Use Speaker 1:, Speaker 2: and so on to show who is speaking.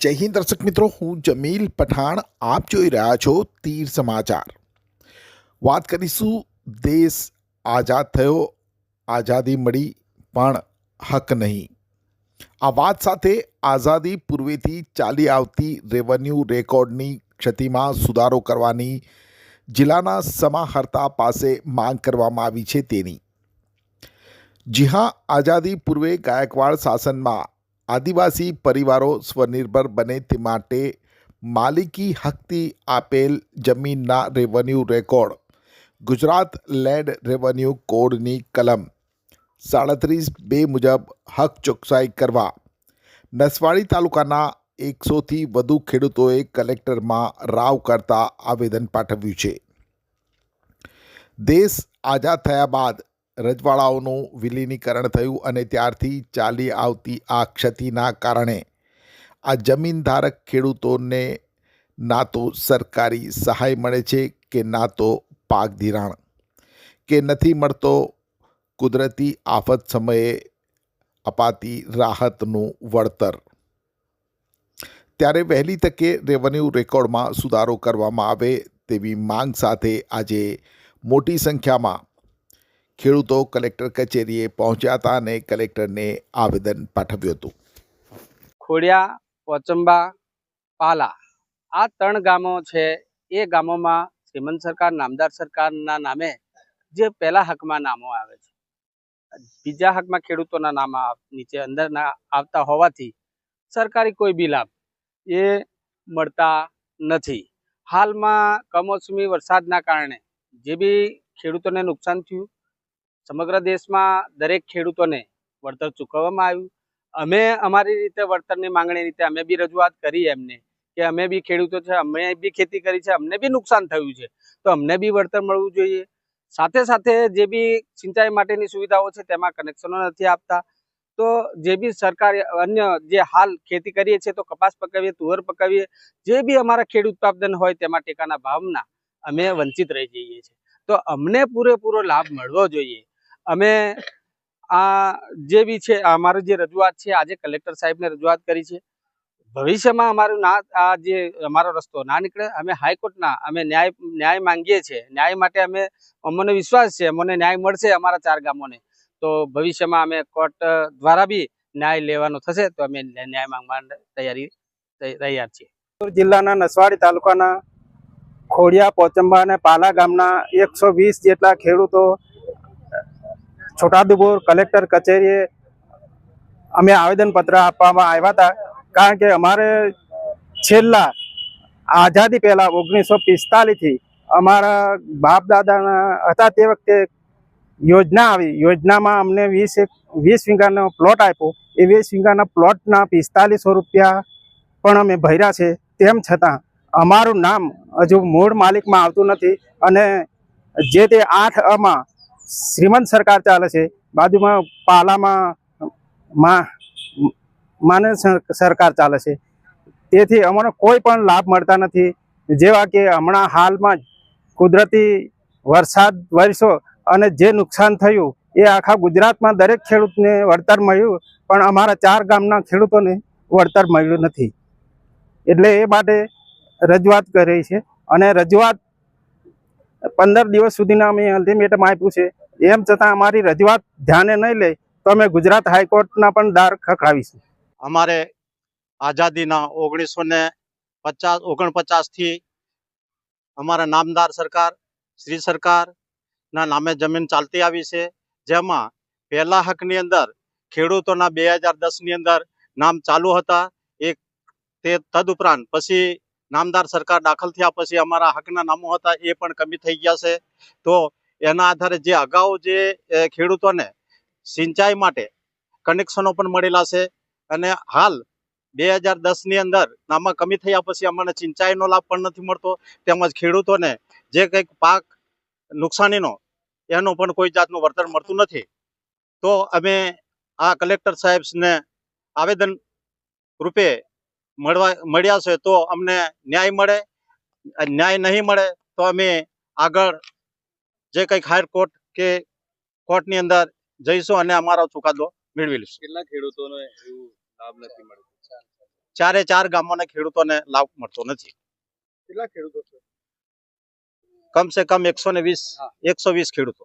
Speaker 1: જય હિન્દ દર્શક મિત્રો, હું જમીલ પઠાણ, આપ જોઈ રહ્યા છો તીર સમાચાર. વાત કરીશું, દેશ આઝાદ થયો, આઝાદી મળી પણ હક નહીં. આ વાત સાથે આઝાદી પૂર્વેથી ચાલી આવતી રેવન્યુ રેકોર્ડની ક્ષતિમાં સુધારો કરવાની જિલ્લાના સમાહર્તા પાસે માંગ કરવામાં આવી છે તેની. જી હા, આઝાદી પૂર્વે ગાયકવાડ શાસનમાં આદિવાસી પરિવારો સ્વનિર્ભર બને તે માટે માલિકી હકથી આપેલ જમીનના revenue record Gujarat land revenue કોડની કલમ સાડત્રીસ બે મુજબ હક ચોકસાઈ કરવા. નસવાડી તાલુકાના એકસોથી વધુ ખેડૂતોએ કલેક્ટરમાં રાવ કરતા આવેદન પાઠવ્યું છે. દેશ આઝાદ થયા બાદ રજવાડાઓનું વિલીનીકરણ થયું અને ત્યારથી ચાલી આવતી આ ક્ષતિના કારણે આ જમીનધારક ખેડૂતોને ના તો સરકારી સહાય મળે છે કે ના તો પાક ધિરાણ. કે નથી મળતો કુદરતી આફત સમયે અપાતી રાહતનું વળતર. ત્યારે વહેલી તકે રેવન્યુ રેકોર્ડમાં સુધારો કરવામાં આવે તેવી માંગ સાથે આજે મોટી સંખ્યામાં ખેડૂતો કલેક્ટર કચેરીએ પહોંચ્યા હતા અને કલેક્ટરને આવેદન પાઠવ્યું હતું.
Speaker 2: ખોડિયા, પોચંબા, પાલા. આ ત્રણ ગામો છે. એ ગામોમાં શ્રીમંત સરકાર, નામદાર સરકારના નામે જે પહેલા હકમાં નામો આવે છે. બીજા હકમાં ખેડૂતોના નામ નીચે અંદર આવતા હોવાથી સરકારી કોઈ બી લાભ એ મળતા નથી. હાલમાં કમોસમી વરસાદના કારણે જે બી ખેડૂતોને નુકસાન થયું સમગ્ર દેશમાં દરેક ખેડૂતોને વળતર ચૂકવવામાં આવ્યું. અમે અમારી રીતે વળતરની માંગણી રીતે અમે બી રજૂઆત કરી એમને કે અમે બી ખેડૂતો છે, અમે બી ખેતી કરી છે, અમને બી નુકસાન થયું છે. તો અમને બી વળતર મળવું જોઈએ. સાથે સાથે જે બી સિંચાઈ માટેની સુવિધાઓ છે, તેમાં કનેક્શનો નથી આપતા. તો જે બી સરકાર અન્ય જે હાલ ખેતી કરીએ છીએ, તો કપાસ પકાવીએ, તુવર પકાવીએ, જે બી અમારા ખેડૂત ઉત્પાદન હોય, તેમાં ટેકાના ભાવના અમે વંચિત રહી જઈએ છીએ. તો અમને પૂરેપૂરો લાભ મળવો જોઈએ. અમે આ જે બી છે અમારી જે રજૂઆત છે, આજે કલેક્ટર સાહેબને રજૂઆત કરી છે. ભવિષ્યમાં અમારું ના, આ જે અમારો રસ્તો ના નીકળે, અમે હાઈકોર્ટના, અમે ન્યાય ન્યાય માંગીએ છીએ. ન્યાય માટે અમે, અમને વિશ્વાસ છે, અમને ન્યાય મળશે અમારા ચાર ગામોને. તો ભવિષ્યમાં અમે કોર્ટ દ્વારા બી ન્યાય લેવાનો થશે, તો અમે ન્યાય માંગવા તૈયારી, તૈયાર છીએ.
Speaker 3: જિલ્લાના નસવાડી તાલુકાના ખોડિયા, પોચંબા અને પાલા ગામના એકસો જેટલા ખેડૂતો છોટાઉદેપુર કલેક્ટર કચેરીએ અમે આવેદનપત્ર આપવામાં આવ્યા હતા. કારણ કે અમારે છેલ્લા આઝાદી પહેલાં ઓગણીસો પિસ્તાલીસથી અમારા બાપ દાદાના હતા તે વખતે યોજના આવી. યોજનામાં અમને વીસ એક, વીસ વીઘાનો પ્લોટ આપ્યો. એ વીસ વીઘાના પ્લોટના પિસ્તાલીસો રૂપિયા પણ અમે ભર્યા છે. તેમ છતાં અમારું નામ હજુ મૂળ માલિકમાં આવતું નથી અને જે તે આઠ અમાં શ્રીમંત સરકાર ચાલે છે. બાજુમાં પાલામાં માને સર- સરકાર ચાલે છે. તેથી અમને કોઈ પણ લાભ મળતા નથી. જેવા કે હમણાં હાલમાં જ કુદરતી વરસાદ વરસ્યો અને જે નુકસાન થયું એ આખા ગુજરાતમાં દરેક ખેડૂતને વળતર મળ્યું, પણ અમારા ચાર ગામના ખેડૂતોને વળતર મળ્યું નથી. એટલે એ માટે રજૂઆત કરી છે. અને રજૂઆત પંદર દિવસ સુધીના અમે અલ્ટિમેટમ આપ્યું છે. એમ છતાં અમારી રજૂઆત ધ્યાને નહીં લે તો અમે ગુજરાત હાઈકોર્ટના પણ દાર ખખડાવીશું.
Speaker 4: અમારે આઝાદીના ઓગણીસો ને પચાસ ઓગણપચાસથી અમારા નામદાર સરકાર, શ્રી સરકારના નામે જમીન ચાલતી આવી છે. જેમાં પહેલા હકની અંદર ખેડૂતોના બે હજાર દસની અંદર નામ ચાલુ હતા. એક તે તદુપરાંત પછી નામદાર સરકાર દાખલ થયા પછી અમારા હકના નામો હતા એ પણ કમી થઈ ગયા છે. તો એના આધારે જે અગાઉ જે ખેડૂતોને સિંચાઈ માટે કનેક્શનો પણ મળેલા છે અને હાલ બે હજાર દસની અંદર નામાં કમી થયા પછી અમને સિંચાઈનો લાભ પણ નથી મળતો. તેમજ ખેડૂતોને જે કંઈક પાક નુકસાનીનો એનો પણ કોઈ જાતનું વળતર મળતું નથી. તો અમે આ કલેક્ટર સાહેબને આવેદન રૂપે મળવા મળ્યા છે તો અમને ન્યાય મળે ન્યાય નહીં મળે તો અમે આગળ જે કંઈક હાયર કોર્ટ કે કોર્ટની અંદર જઈશું અને અમારો ચુકાદો મેળવી લઈશું
Speaker 5: કેટલા ખેડૂતોને એવું લાભ નથી મળતો?
Speaker 4: ચારે ચાર ગામોના ખેડૂતોને લાભ મળતો નથી.
Speaker 2: કેટલા ખેડૂતો છે?
Speaker 4: કમસે કમ એકસો ને વીસ એકસો વીસ ખેડૂતો.